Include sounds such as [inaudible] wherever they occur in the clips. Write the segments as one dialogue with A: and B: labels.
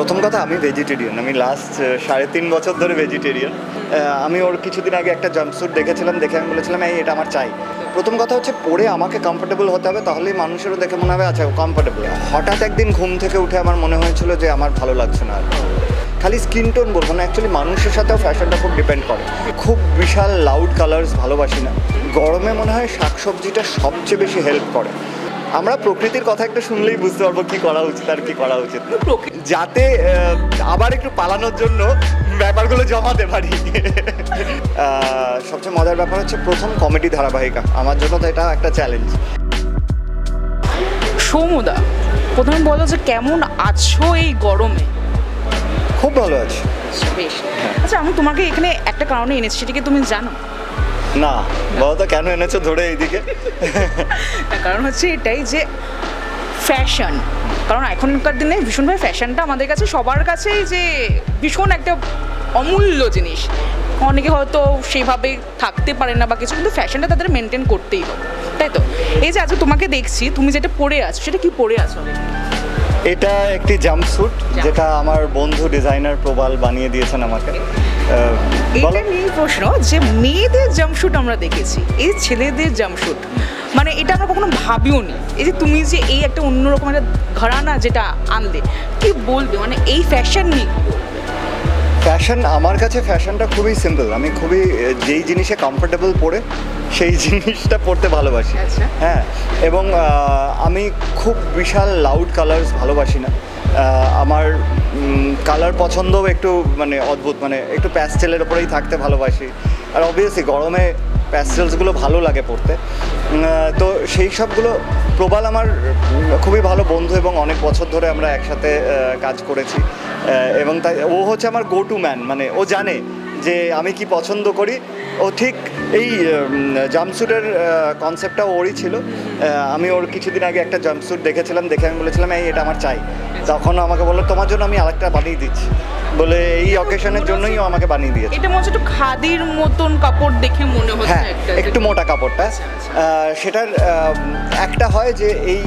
A: প্রথম কথা, আমি ভেজিটেরিয়ান আমি লাস্ট সাড়ে তিন বছর ধরে ভেজিটেরিয়ান আমি ওর কিছুদিন আগে একটা জাম্পস্যুট দেখেছিলাম, দেখে আমি বলেছিলাম, এই, এটা আমার চাই। প্রথম কথা হচ্ছে, পরে আমাকে কমফোর্টেবল হতে হবে, তাহলেই মানুষেরও দেখে মনে হবে আচ্ছা কমফোর্টেবল হঠাৎ একদিন ঘুম থেকে উঠে আমার মনে হয়েছিল যে, আমার ভালো লাগছে না আর খালি স্কিন টোন বলব না অ্যাকচুয়ালি মানুষের সাথেও ফ্যাশনটা খুব ডিপেন্ড করে। খুব বিশাল লাউড কালার্স ভালোবাসি না। গরমে মনে হয় শাকসবজিটা সবচেয়ে বেশি হেল্প করে। আমরা প্রকৃতির কথা একটু শুনলেই বুঝতে পারব কি করা উচিত আর কি করা উচিত। যাতে আবার একটু পালানোর জন্য ব্যাপারগুলো জমাতে পারি। সবচেয়ে মজার ব্যাপার হচ্ছে প্রথম কমেডি ধারাবাহিকা। আমার জন্য তো এটা একটা চ্যালেঞ্জ
B: সৌমদা প্রথমে বলো যে কেমন আছো এই গরমে?
A: খুব ভালো আছে।
B: বেশ। আচ্ছা আমি তোমাকে এখানে একটা কারণে এনেছি সেটা কি তুমি জানো?
A: না বলো তো কেন এনেছো ধরে এইদিকে?
B: কারণ হচ্ছে এটাই যে ফ্যাশন কারণ এখনকার দিনে ভীষণভাবে ফ্যাশনটা আমাদের কাছে সবার কাছেই যে ভীষণ একটা অমূল্য জিনিস। অনেকে হয়তো সেভাবে থাকতে পারে না বা কিছু কিন্তু ফ্যাশনটা তাদের মেনটেন করতেই হবে তাই তো? এই যে আজকে তোমাকে দেখছি তুমি যেটা পরে আছো সেটা কি পরে আছো?
A: এটা একটি জাম্পস্যুট যেটা আমার বন্ধু ডিজাইনার প্রবাল বানিয়ে দিয়েছেন আমাকে।
B: এটা নিয়ে প্রশ্ন যে মেয়েদের জাম্পশুট আমরা দেখেছি এই ছেলেদের জাম্পশুট। মানে এটা আমরা কখনো ভাবিও নি। এই যে তুমি যে এই একটা অন্যরকম একটা ঘরানা যেটা আনলে কি বলবে? মানে এই ফ্যাশন নিয়ে।
A: ফ্যাশন আমার কাছে ফ্যাশনটা খুবই সিম্পল আমি খুবই যেই জিনিসে কমফোর্টেবল পরে সেই জিনিসটা পড়তে ভালোবাসি।
B: আচ্ছা।
A: হ্যাঁ এবং আমি খুব বিশাল লাউড কালার্স ভালোবাসি না। আমার কালার পছন্দও একটু মানে অদ্ভুত মানে একটু প্যাস্টেলের ওপরেই থাকতে ভালোবাসি। আর অবভিয়াসলি গরমে প্যাস্টেলসগুলো ভালো লাগে পড়তে। তো সেই সবগুলো প্রবাল আমার খুবই ভালো বন্ধু এবং অনেক বছর ধরে আমরা একসাথে কাজ করেছি। এবং তাই ও হচ্ছে আমার গো টু ম্যান মানে ও জানে যে আমি কি পছন্দ করি ও ঠিক এই জাম্পস্যুটের কনসেপ্টটা ওরই ছিল। আমি ওর কিছুদিন আগে একটা জাম্পস্যুট দেখেছিলাম দেখে আমি বলেছিলাম এই এটা আমার চাই। তখন আমাকে বলল তোমার জন্য আমি আরেকটা বানিয়ে দিচ্ছি। বলে এই অকেশনের জন্যই ও আমাকে বানিয়ে দিয়েছে।
B: এটা মনে একটু খাদির মতন কাপড় দেখে মনে হচ্ছে
A: হ্যাঁ
B: একটা
A: একটু মোটা কাপড়টা।
B: আচ্ছা, আচ্ছা।
A: সেটার একটা হয় যে এই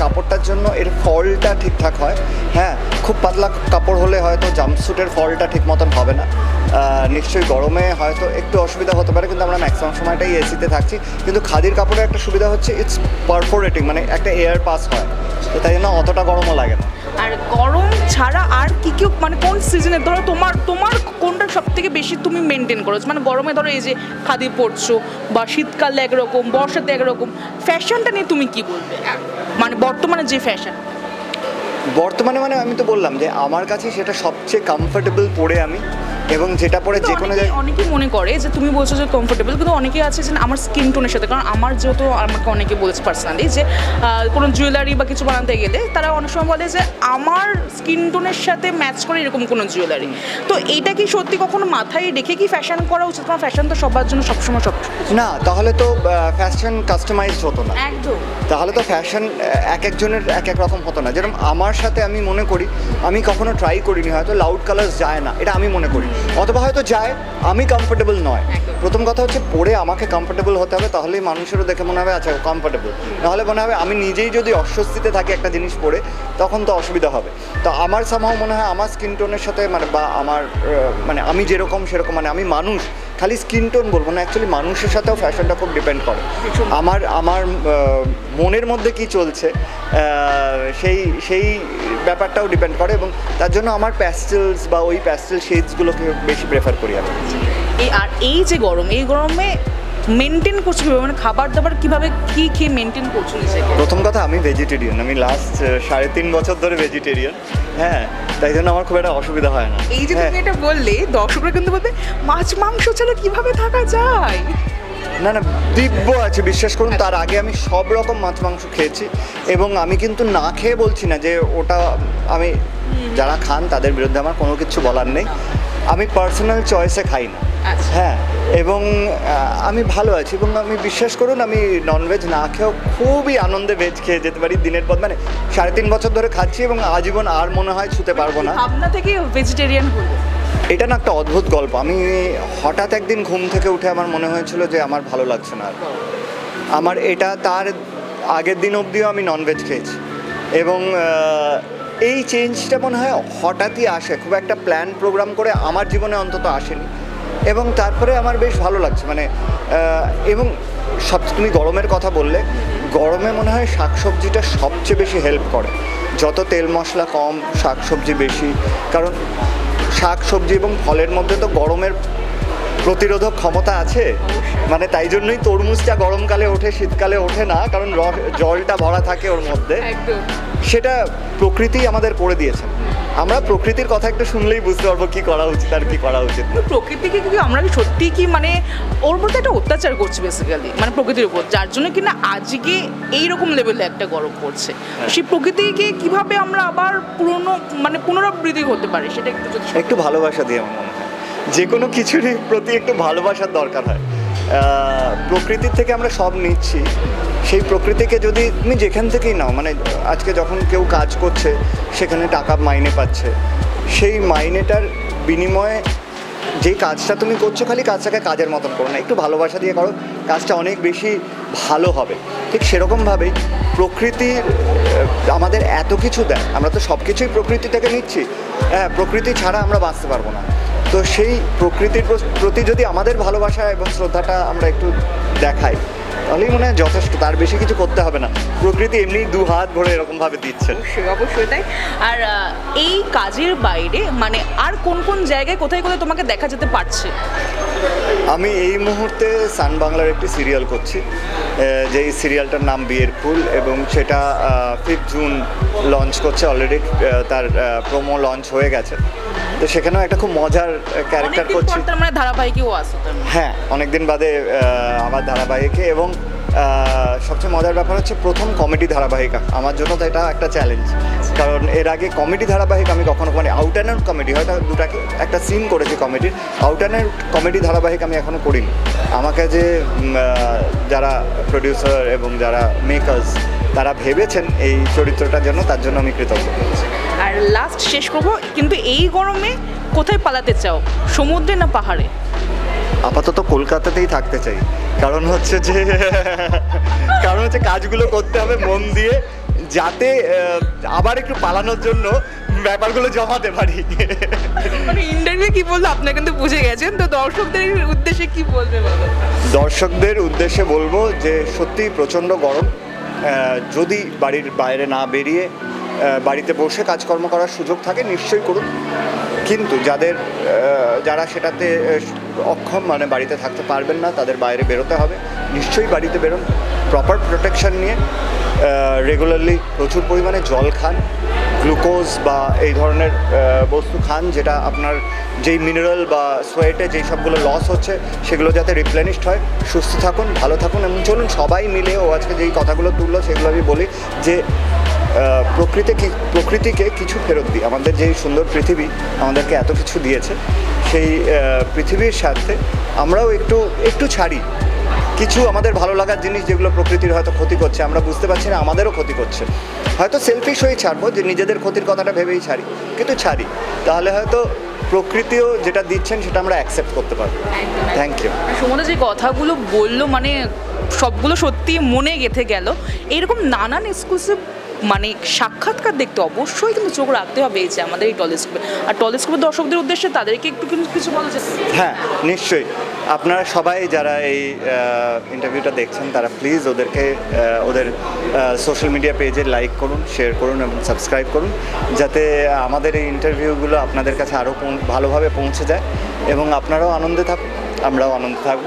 A: কাপড়টার জন্য এর ফলটা ঠিকঠাক হয়। হ্যাঁ খুব পাতলা কাপড় হলে হয়তো জাম্পস্যুটের ফলটা ঠিক মতন হবে না। নিশ্চয়ই গরমে হয়তো একটু অসুবিধা হতে পারে কিন্তু আমরা ম্যাক্সিমাম সময়টাই এসিতে থাকছি। কিন্তু খাদির কাপড়ের একটা সুবিধা হচ্ছে ইটস পারফোরেটিং মানে একটা এয়ার পাস হয়। তো তাই জন্য অতটা গরমও লাগে না।
B: আর গরম ছাড়া আর কি কি মানে কোন সিজনে ধরো তোমার তোমার কোনটা সব থেকে বেশি তুমি মেনটেন করো মানে গরমে ধরো এই যে খাদি পরছো বা শীতকালে একরকম বর্ষাতে একরকম ফ্যাশনটা নিয়ে তুমি কি বলবে? মানে বর্তমানে যে ফ্যাশন
A: বর্তমানে মানে আমি তো বললাম যে আমার কাছে সেটা সবচেয়ে কমফোর্টেবল পরে আমি। এবং যেটা পরে যে কোনো
B: অনেকেই মনে করে যে তুমি বলছো যে কমফোর্টেবল কিন্তু অনেকে আছে যে আমার স্কিন টোনের সাথে। কারণ আমার যেহেতু আমাকে অনেকে বলেছে পার্সোনালি যে কোনো জুয়েলারি বা কিছু বানাতে গেলে তারা অনেক সময় বলে যে আমার স্কিন টোনের সাথে ম্যাচ করে এরকম কোনো জুয়েলারি তো এইটা কি সত্যি কখনো মাথায় রেখে কি ফ্যাশন করা উচিত? কারণ ফ্যাশন তো সবার জন্য সবসময় সব
A: না তাহলে তো ফ্যাশন কাস্টমাইজড হতো না।
B: একদম।
A: তাহলে তো ফ্যাশন এক একজনের এক এক রকম হতো না। যেরকম আমার সাথে আমি মনে করি আমি কখনো ট্রাই করিনি হয়তো লাউড কালার্স যায় না এটা আমি মনে করি। অথবা হয়তো যায় আমি কমফোর্টেবল নয়। প্রথম কথা হচ্ছে পড়ে আমাকে কমফোর্টেবল হতে হবে তাহলেই মানুষেরও দেখে মনে হবে আচ্ছা কমফোর্টেবল নাহলে মনে হবে আমি নিজেই যদি অস্বস্তিতে থাকি একটা জিনিস পরে তখন তো অসুবিধা হবে। তো আমার সামাও মনে হয় আমার স্কিন টোনের সাথে মানে বা আমার মানে আমি যেরকম সেরকম মানে আমি মানুষ খালি স্কিন টোন বলব না অ্যাকচুয়ালি মানুষের সাথেও ফ্যাশনটা খুব ডিপেন্ড করে। আমার আমার মনের মধ্যে কি চলছে সেই সেই ব্যাপারটাও ডিপেন্ড করে এবং তার জন্য আমার প্যাস্টেলস বা ওই প্যাস্টেল শেডসগুলোকে বেশি প্রেফার করি আমি।
B: আর এই যে গরম, এই গরমে মেনটেন করছ মানে খাবার দাবার কীভাবে কি খেয়ে মেনটেন করছ নিজেকে?
A: প্রথম কথা আমি ভেজিটেরিয়ান আমি লাস্ট সাড়ে তিন বছর ধরে ভেজিটেরিয়ান হ্যাঁ তাই জন্য আমার খুব একটা অসুবিধা হয় না।
B: এই যে
A: হ্যাঁ।
B: তুমি এটা বললে দর্শকরা কিন্তু বলবে মাছ মাংস ছাড়া কীভাবে থাকা যায়?
A: না না দিব্য আছে বিশ্বাস করুন তার আগে আমি সব রকম মাছ মাংস খেয়েছি। এবং আমি কিন্তু না খেয়ে বলছি না যে ওটা আমি যারা খান তাদের বিরুদ্ধে আমার কোনো কিছু বলার নেই। আমি পার্সোনাল চয়েসে খাই না।
B: আচ্ছা।
A: হ্যাঁ এবং আমি ভালো আছি এবং আমি বিশ্বাস করুন আমি ননভেজ না খেয়েও খুবই আনন্দে ভেজ খেয়ে যেতে পারি দিনের পর মানে সাড়ে তিন বছর ধরে খাচ্ছি এবং আজীবন আর মনে হয় ছুতে পারব না।
B: ভাবনা থেকে ভেজিটেরিয়ান হলো?
A: এটা না একটা অদ্ভুত গল্প। আমি হঠাৎ একদিন ঘুম থেকে উঠে আমার মনে হয়েছিল যে আমার ভালো লাগছে না আর। আমার এটা তার আগের দিন অবধিও আমি ননভেজ খেয়েছি। এবং এই চেঞ্জটা মনে হয় হঠাৎই আসে। খুব একটা প্ল্যান প্রোগ্রাম করে আমার জীবনে অন্তত আসেনি। এবং তারপরে আমার বেশ ভালো লাগছে মানে এবং সব তুমি গরমের কথা বললে গরমে মনে হয় শাকসবজিটা সবচেয়ে বেশি হেল্প করে। যত তেল মশলা কম শাকসবজি বেশি কারণ শাকসবজি এবং ফলের মধ্যে তো গরমের প্রতিরোধক ক্ষমতা আছে মানে তাই জন্যই তরমুজটা গরমকালে ওঠে শীতকালে ওঠে না কারণ জলটা ভরা থাকে ওর মধ্যে। সেটা প্রকৃতি আমাদের করে দিয়েছে আমরা প্রকৃতির কথা একটু শুনলেই বুঝতে পারব কি করা উচিত আর কি করা উচিত না।
B: প্রকৃতিকে কি আমরা কি সত্যি কি মানে ওর মধ্যে একটা অত্যাচার করছি বেসিক্যালি মানে প্রকৃতির উপর যার জন্য কিনা আজকে এইরকম লেভেলে একটা গরম পড়ছে। সেই প্রকৃতিকে কীভাবে আমরা আবার পুরনো মানে পুনরাবৃত্তি করতে পারি সেটা একটু
A: একটু ভালোবাসা দিয়ে আমার মনে হয়। যে কোনো কিছুরই প্রতি একটু ভালোবাসার দরকার হয়। প্রকৃতির থেকে আমরা সব নিচ্ছি। সেই প্রকৃতিকে যদি তুমি যেখান থেকেই নাও মানে আজকে যখন কেউ কাজ করছে, সেখানে টাকা মাইনে পাচ্ছে। সেই মাইনেটার বিনিময়ে যেই কাজটা তুমি করছ, খালি কাজটাকে কাজের মতন করো না। একটু ভালোবাসা দিয়ে করো কাজটা অনেক বেশি ভালো হবে। ঠিক সেরকমভাবেই প্রকৃতির আমাদের এত কিছু দেয়। আমরা তো সব কিছুই প্রকৃতি থেকে নিচ্ছি। হ্যাঁ প্রকৃতি ছাড়া আমরা বাঁচতে পারব না। তো সেই প্রকৃতির প্রতি যদি আমাদের ভালোবাসা এবং শ্রদ্ধাটা আমরা একটু দেখাই, তাহলেই মনে হয় যথেষ্ট, তার বেশি কিছু করতে হবে না। প্রকৃতি এমনি দু হাত ভরে এরকমভাবে দিচ্ছে
B: অবশ্যই অবশ্যই তাই। আর এই কাজের বাইরে মানে আর কোন কোন জায়গায় কোথায় কোথায় তোমাকে দেখা যেতে পারছে?
A: আমি এই মুহূর্তে সান বাংলার একটি সিরিয়াল করছি যে যেই সিরিয়ালটার নাম বিয়ের ফুল এবং সেটা ফিফথ জুন লঞ্চ করছে অলরেডি তার প্রোমো লঞ্চ হয়ে গেছে তো সেখানেও একটা খুব মজার ক্যারেক্টার করছি
B: ধারাবাহিকেও।
A: হ্যাঁ অনেকদিন বাদে আমার ধারাবাহিকে এবং সবচেয়ে মজার ব্যাপার হচ্ছে প্রথম কমেডি ধারাবাহিকা। আমার জন্য তো এটা একটা চ্যালেঞ্জ কারণ এর আগে কমেডি ধারাবাহিক আমি কখনো মানে আউট অ্যান্ড আউট কমেডি হয়তো দুটাকে একটা সিন করেছি কমেডির আউট অ্যান্ড আউট কমেডি ধারাবাহিক আমি এখনও করিনি। আমাকে যে যারা প্রডিউসার এবং যারা মেকার্স তারা ভেবেছেন এই চরিত্রটার জন্য, তার জন্য আমি কৃতজ্ঞ।
B: আর লাস্ট শেষ করব, কিন্তু এই গরমে কোথায় পালাতে চাও? সমুদ্রে না পাহাড়ে?
A: আপাতত কলকাতাতেই থাকতে চাই। কারণ হচ্ছে যে [laughs] কারণ হচ্ছে কাজগুলো করতে হবে মন দিয়ে যাতে আবার একটু পালানোর জন্য ব্যাপারগুলো জমাতে পারি।
B: মানে ইন্টারভিউ কি বলল? আপনারা কিন্তু বুঝে গেছেন। তো দর্শকদের উদ্দেশ্যে কি বলবে বলো?
A: দর্শকদের উদ্দেশ্যে বলব যে সত্যি প্রচণ্ড গরম। যদি বাড়ির বাইরে না বেরিয়ে বাড়িতে বসে কাজকর্ম করার সুযোগ থাকে, নিশ্চয়ই করুন। কিন্তু যাদের যারা সেটাতে অক্ষম মানে বাড়িতে থাকতে পারবেন না, তাদের বাইরে বেরোতে হবে। নিশ্চয়ই বাড়িতে বেরোন। প্রপার প্রোটেকশন নিয়ে রেগুলারলি প্রচুর পরিমাণে জল খান গ্লুকোজ বা এই ধরনের বস্তু খান যেটা আপনার যেই মিনারেল বা সোয়েটে যেই সবগুলো লস হচ্ছে, সেগুলো যাতে রিপ্লেনিশড হয়। সুস্থ থাকুন, ভালো থাকুন, এবং চলুন সবাই মিলে, ও আজকে যেই কথাগুলো তুললো, সেগুলো আমি বলি যে আহ, প্রকৃতি কি প্রকৃতিকে কিছু ফেরত দিই। আমাদের যেই সুন্দর পৃথিবী আমাদেরকে এত কিছু দিয়েছে সেই পৃথিবীর স্বার্থে আমরাও একটু একটু ছাড়ি। কিছু আমাদের ভালো লাগার জিনিস যেগুলো প্রকৃতির হয়তো ক্ষতি করছে আমরা বুঝতে পারছি না আমাদেরও ক্ষতি করছে। হয়তো সেলফিশ হয়েই ছাড়বো যে নিজেদের ক্ষতির কথাটা ভেবেই ছাড়ি কিন্তু ছাড়ি। তাহলে হয়তো প্রকৃতিও যেটা দিচ্ছেন সেটা আমরা অ্যাকসেপ্ট করতে পারব। থ্যাংক ইউ
B: সুমনা যে কথাগুলো বলল মানে সবগুলো সত্যি মনে গেঁথে গেল। এরকম নানান এক্সক্লুসিভ মানে সাক্ষাৎকার দেখতে অবশ্যই কিন্তু চোখ রাখতে হবে এই যে আমাদের এই টলিস্কোপে। আর টলিস্কোপের দর্শকদের উদ্দেশ্যে তাদেরকে একটু কিছু বলা যায়
A: হ্যাঁ নিশ্চয়ই। আপনারা সবাই যারা এই ইন্টারভিউটা দেখছেন, তারা প্লিজ ওদেরকে ওদের সোশ্যাল মিডিয়া পেজে লাইক করুন শেয়ার করুন এবং সাবস্ক্রাইব করুন, যাতে আমাদের এই ইন্টারভিউগুলো আপনাদের কাছে আরও ভালোভাবে পৌঁছে যায় এবং আপনারাও আনন্দে থাকুন, আমরাও আনন্দে থাকব।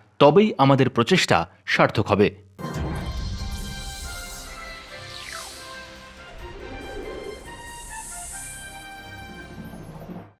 C: তবেই আমাদের প্রচেষ্টা সার্থক হবে।